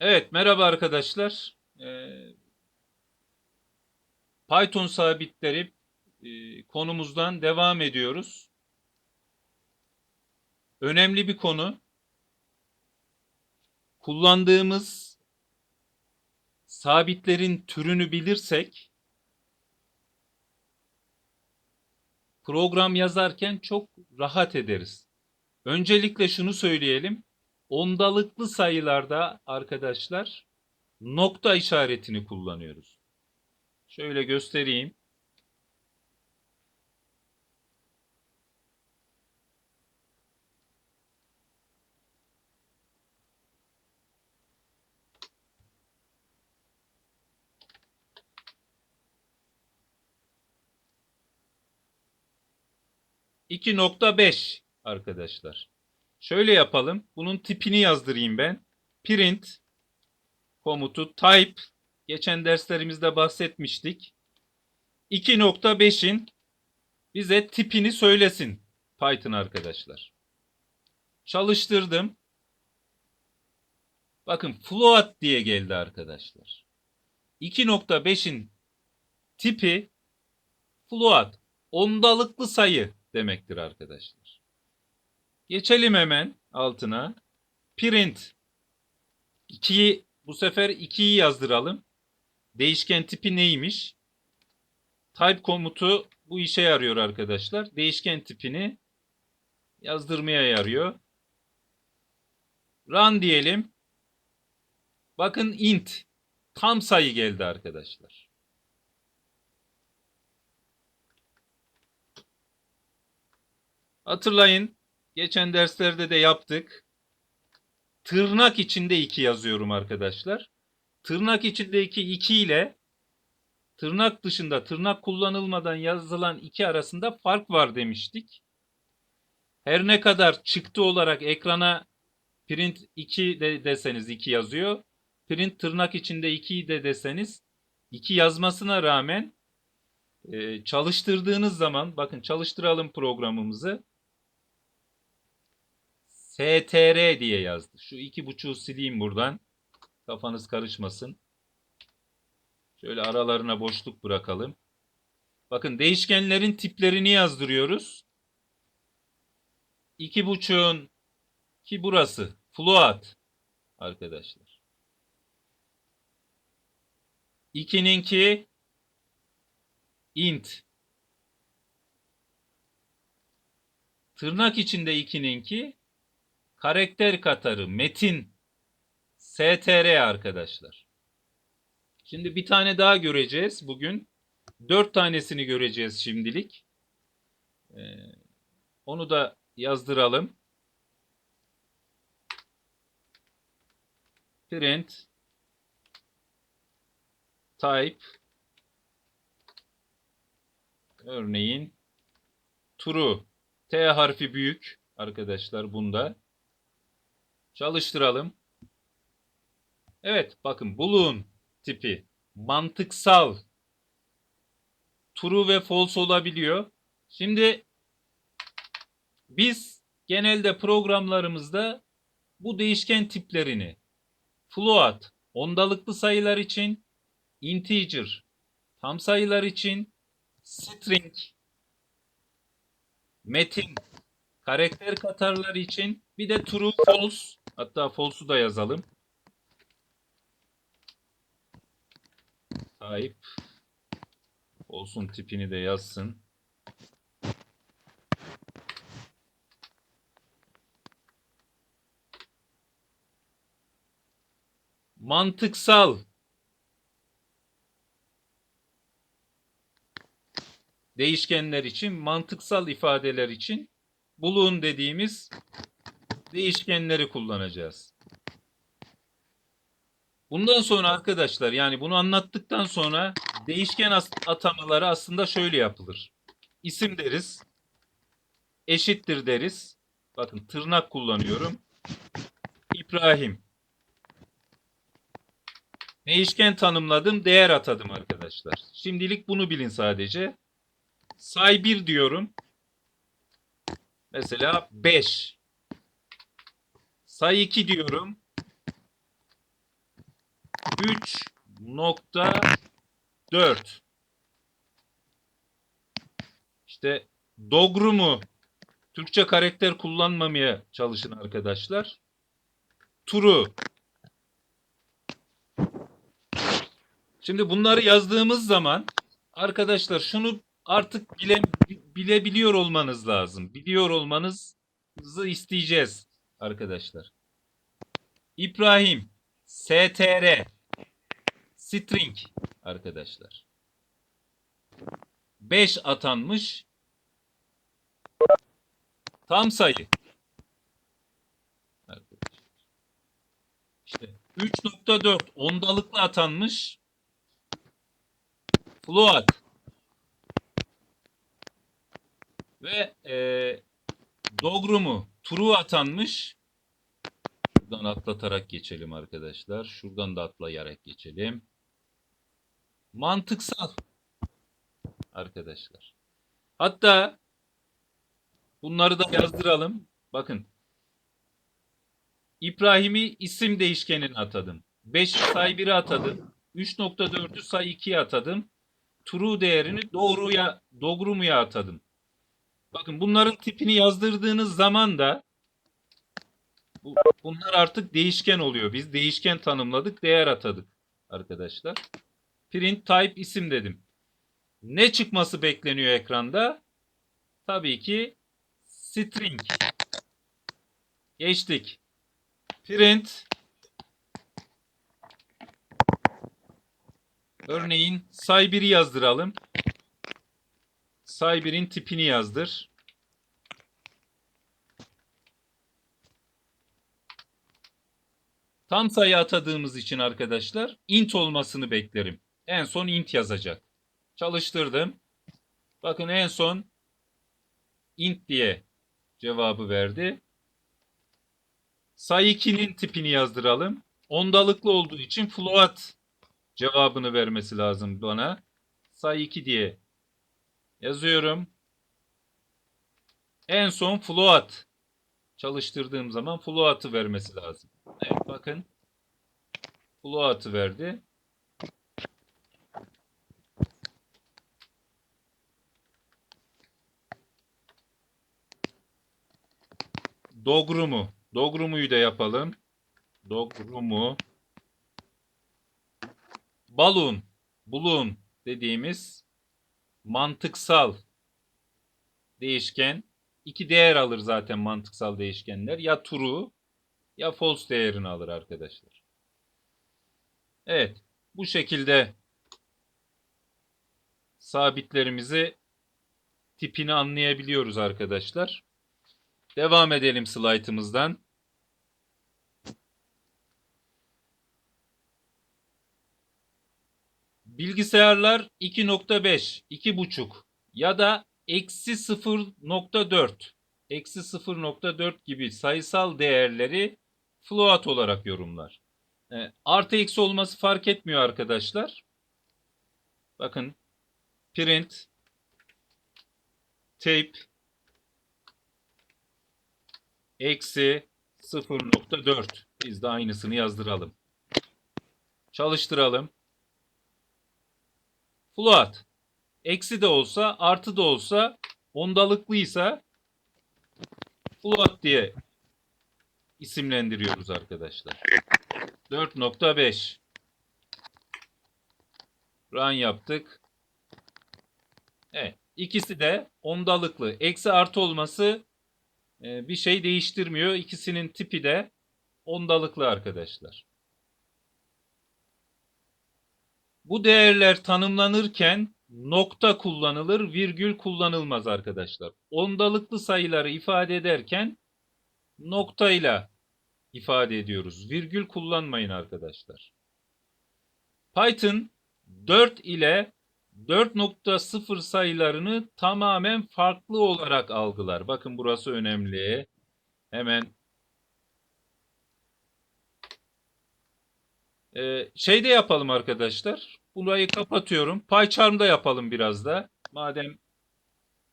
Evet, merhaba arkadaşlar. Ee, Python sabitleri e, konumuzdan devam ediyoruz. Önemli bir konu. Kullandığımız sabitlerin türünü bilirsek program yazarken çok rahat ederiz. Öncelikle şunu söyleyelim. Ondalıklı sayılarda arkadaşlar nokta işaretini kullanıyoruz. Şöyle göstereyim. İki nokta beş arkadaşlar. Şöyle yapalım. Bunun tipini yazdırayım ben. Print komutu type geçen derslerimizde bahsetmiştik. 2.5'in bize tipini söylesin Python arkadaşlar. Çalıştırdım. Bakın float diye geldi arkadaşlar. 2.5'in tipi float ondalıklı sayı demektir arkadaşlar. Geçelim hemen altına. Print 2'yi bu sefer 2'yi yazdıralım. Değişken tipi neymiş? Type komutu bu işe yarıyor arkadaşlar. Değişken tipini yazdırmaya yarıyor. Run diyelim. Bakın int tam sayı geldi arkadaşlar. Hatırlayın Geçen derslerde de yaptık. Tırnak içinde 2 yazıyorum arkadaşlar. Tırnak içindeki 2 ile tırnak dışında tırnak kullanılmadan yazılan 2 arasında fark var demiştik. Her ne kadar çıktı olarak ekrana print 2 de deseniz 2 yazıyor. Print tırnak içinde 2 de deseniz 2 yazmasına rağmen e, çalıştırdığınız zaman bakın çalıştıralım programımızı. STR diye yazdı. Şu iki buçuğu sileyim buradan. Kafanız karışmasın. Şöyle aralarına boşluk bırakalım. Bakın değişkenlerin tiplerini yazdırıyoruz. İki buçuğun ki burası float arkadaşlar. İkininki int. Tırnak içinde ikininki karakter katarı, metin, str arkadaşlar. Şimdi bir tane daha göreceğiz bugün. Dört tanesini göreceğiz şimdilik. Ee, onu da yazdıralım. Print type örneğin true T harfi büyük arkadaşlar bunda. Çalıştıralım. Evet bakın buluğun tipi mantıksal true ve false olabiliyor. Şimdi biz genelde programlarımızda bu değişken tiplerini float ondalıklı sayılar için, integer tam sayılar için, string metin karakter katarlar için bir de true false Hatta false'u da yazalım. Sahip. Olsun tipini de yazsın. Mantıksal. Değişkenler için, mantıksal ifadeler için bulun dediğimiz değişkenleri kullanacağız. Bundan sonra arkadaşlar yani bunu anlattıktan sonra değişken atamaları aslında şöyle yapılır. İsim deriz. Eşittir deriz. Bakın tırnak kullanıyorum. İbrahim. Değişken tanımladım, değer atadım arkadaşlar. Şimdilik bunu bilin sadece. Say 1 diyorum. Mesela 5. Say 2 diyorum. 3.4 İşte Dogrumu Türkçe karakter kullanmamaya çalışın arkadaşlar. Turu Şimdi bunları yazdığımız zaman arkadaşlar şunu artık bile, bilebiliyor olmanız lazım. Biliyor olmanızı isteyeceğiz arkadaşlar. İbrahim str string arkadaşlar. 5 atanmış tam sayı. İşte 3.4 ondalıklı atanmış float ve e, dogrumu true atanmış Şuradan atlatarak geçelim arkadaşlar. Şuradan da atlayarak geçelim. Mantıksal. Arkadaşlar. Hatta bunları da yazdıralım. Bakın. İbrahim'i isim değişkenine atadım. 5 say 1'e atadım. 3.4'ü say 2'ye atadım. True değerini doğruya, dogruya atadım. Bakın bunların tipini yazdırdığınız zaman da bu, bunlar artık değişken oluyor. Biz değişken tanımladık, değer atadık arkadaşlar. Print type isim dedim. Ne çıkması bekleniyor ekranda? Tabii ki string. Geçtik. Print Örneğin say 1'i yazdıralım. 1'in tipini yazdır. Tam sayı atadığımız için arkadaşlar int olmasını beklerim. En son int yazacak. Çalıştırdım. Bakın en son int diye cevabı verdi. Say 2'nin tipini yazdıralım. Ondalıklı olduğu için float cevabını vermesi lazım bana. Say 2 diye yazıyorum. En son float çalıştırdığım zaman float'ı vermesi lazım. Evet bakın. Float'ı verdi. Dogrumu. Dogrumu'yu da yapalım. Dogrumu. Balun. Bulun dediğimiz mantıksal değişken. iki değer alır zaten mantıksal değişkenler. Ya true ya false değerini alır arkadaşlar. Evet. Bu şekilde sabitlerimizi tipini anlayabiliyoruz arkadaşlar. Devam edelim slaytımızdan. Bilgisayarlar 2.5, 2.5 ya da eksi 0.4, eksi 0.4 gibi sayısal değerleri float olarak yorumlar. E, artı eksi olması fark etmiyor arkadaşlar. Bakın print tape eksi 0.4 biz de aynısını yazdıralım. Çalıştıralım. Float. Eksi de olsa artı da olsa ondalıklıysa float diye isimlendiriyoruz arkadaşlar. 4.5 Run yaptık. Evet. İkisi de ondalıklı. Eksi artı olması e, bir şey değiştirmiyor. İkisinin tipi de ondalıklı arkadaşlar. Bu değerler tanımlanırken nokta kullanılır, virgül kullanılmaz arkadaşlar. Ondalıklı sayıları ifade ederken noktayla ifade ediyoruz. Virgül kullanmayın arkadaşlar. Python 4 ile 4.0 sayılarını tamamen farklı olarak algılar. Bakın burası önemli. Hemen Ee, şey de yapalım arkadaşlar. Burayı kapatıyorum. PyCharm'da yapalım biraz da. Madem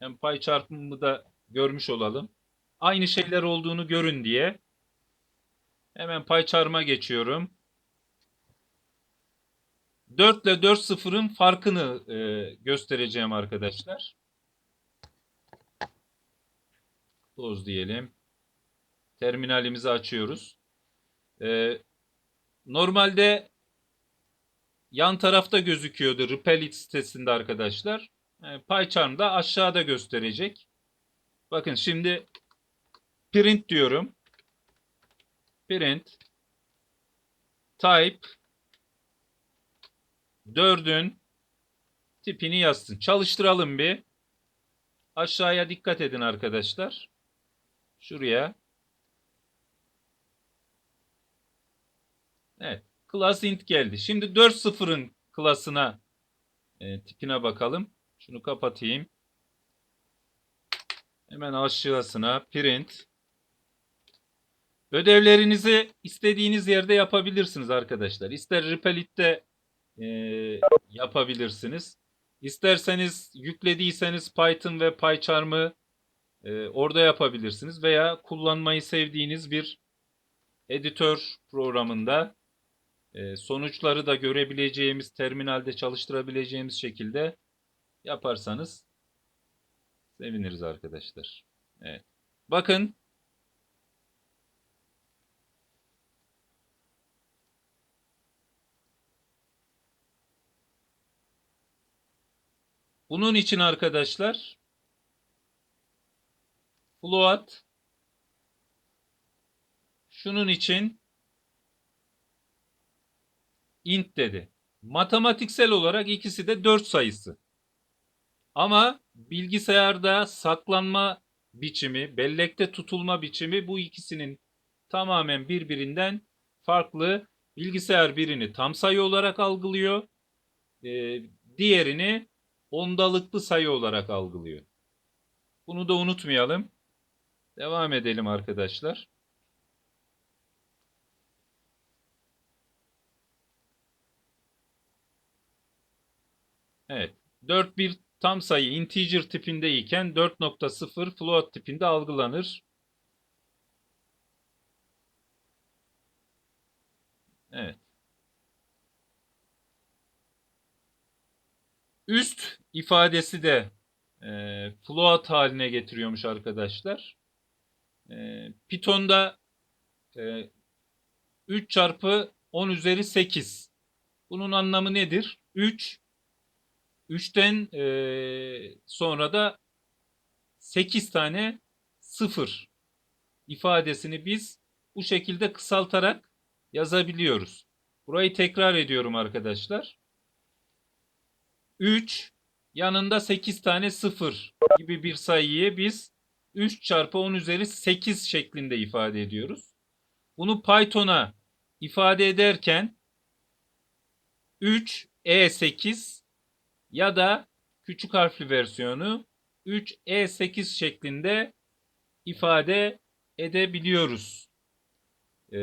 hem PyCharm'ı da görmüş olalım. Aynı şeyler olduğunu görün diye. Hemen PyCharm'a geçiyorum. 4 ile 4.0'ın farkını e, göstereceğim arkadaşlar. Close diyelim. Terminalimizi açıyoruz. E, normalde yan tarafta gözüküyordu Repelit sitesinde arkadaşlar. E, PyCharm'da aşağıda gösterecek. Bakın şimdi print diyorum. Print type 4'ün tipini yazsın. Çalıştıralım bir. Aşağıya dikkat edin arkadaşlar. Şuraya. Evet. Class int geldi. Şimdi 4.0'ın klasına e, tipine bakalım. Şunu kapatayım. Hemen aşağısına print. Ödevlerinizi istediğiniz yerde yapabilirsiniz arkadaşlar. İster Repelit'te e, yapabilirsiniz. İsterseniz yüklediyseniz Python ve PyCharm'ı e, orada yapabilirsiniz. Veya kullanmayı sevdiğiniz bir editör programında sonuçları da görebileceğimiz, terminalde çalıştırabileceğimiz şekilde yaparsanız seviniriz arkadaşlar. Evet. Bakın Bunun için arkadaşlar float şunun için int dedi. Matematiksel olarak ikisi de 4 sayısı. Ama bilgisayarda saklanma biçimi, bellekte tutulma biçimi bu ikisinin tamamen birbirinden farklı. Bilgisayar birini tam sayı olarak algılıyor. Ee, diğerini ondalıklı sayı olarak algılıyor. Bunu da unutmayalım. Devam edelim arkadaşlar. Evet. 4 bir tam sayı integer tipindeyken 4.0 float tipinde algılanır. Evet. Üst ifadesi de e, float haline getiriyormuş arkadaşlar. E, Python'da e, 3 çarpı 10 üzeri 8. Bunun anlamı nedir? 3 3'ten e, sonra da 8 tane 0 ifadesini biz bu şekilde kısaltarak yazabiliyoruz. Burayı tekrar ediyorum arkadaşlar. 3 yanında 8 tane 0 gibi bir sayıyı biz 3 çarpı 10 üzeri 8 şeklinde ifade ediyoruz. Bunu Python'a ifade ederken 3 E8 ya da küçük harfli versiyonu 3 E8 şeklinde ifade edebiliyoruz e,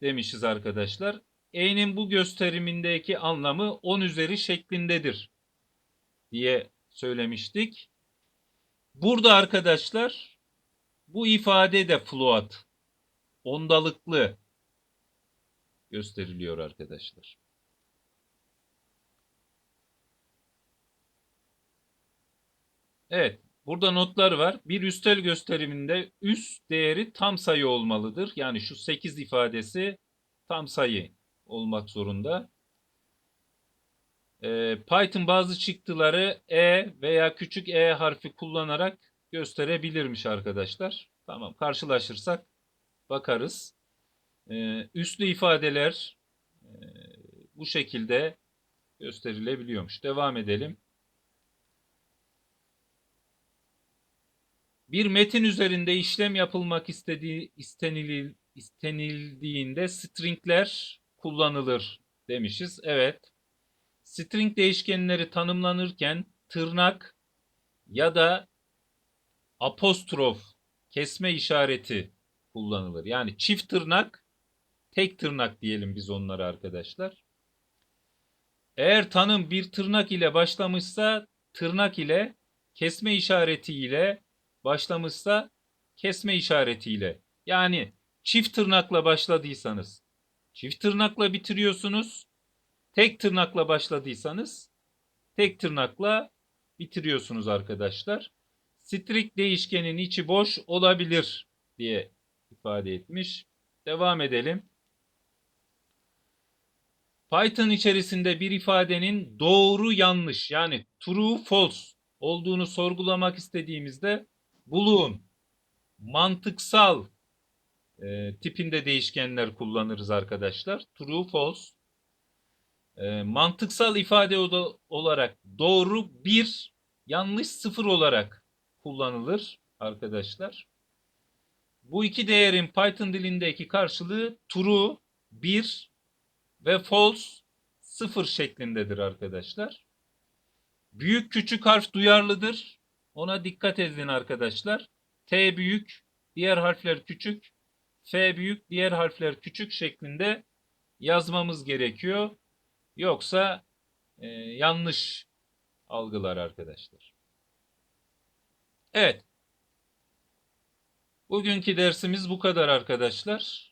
demişiz arkadaşlar. E'nin bu gösterimindeki anlamı 10 üzeri şeklindedir diye söylemiştik. Burada arkadaşlar bu ifade de float ondalıklı gösteriliyor arkadaşlar. Evet, burada notlar var. Bir üstel gösteriminde üst değeri tam sayı olmalıdır. Yani şu 8 ifadesi tam sayı olmak zorunda. Ee, Python bazı çıktıları E veya küçük E harfi kullanarak gösterebilirmiş arkadaşlar. Tamam, karşılaşırsak bakarız. Ee, üslü ifadeler e, bu şekilde gösterilebiliyormuş. Devam edelim. Bir metin üzerinde işlem yapılmak istediği istenil, istenildiğinde stringler kullanılır demişiz. Evet. String değişkenleri tanımlanırken tırnak ya da apostrof kesme işareti kullanılır. Yani çift tırnak, tek tırnak diyelim biz onlara arkadaşlar. Eğer tanım bir tırnak ile başlamışsa tırnak ile kesme işareti ile başlamışsa kesme işaretiyle. Yani çift tırnakla başladıysanız çift tırnakla bitiriyorsunuz. tek tırnakla başladıysanız tek tırnakla bitiriyorsunuz arkadaşlar. String değişkenin içi boş olabilir diye ifade etmiş. Devam edelim. Python içerisinde bir ifadenin doğru yanlış yani true false olduğunu sorgulamak istediğimizde boolean mantıksal e, tipinde değişkenler kullanırız arkadaşlar. True false e, mantıksal ifade olarak doğru 1 yanlış 0 olarak kullanılır arkadaşlar. Bu iki değerin Python dilindeki karşılığı true 1 ve false 0 şeklindedir arkadaşlar. Büyük küçük harf duyarlıdır. Ona dikkat edin arkadaşlar. T büyük, diğer harfler küçük. F büyük, diğer harfler küçük şeklinde yazmamız gerekiyor. Yoksa e, yanlış algılar arkadaşlar. Evet. Bugünkü dersimiz bu kadar arkadaşlar.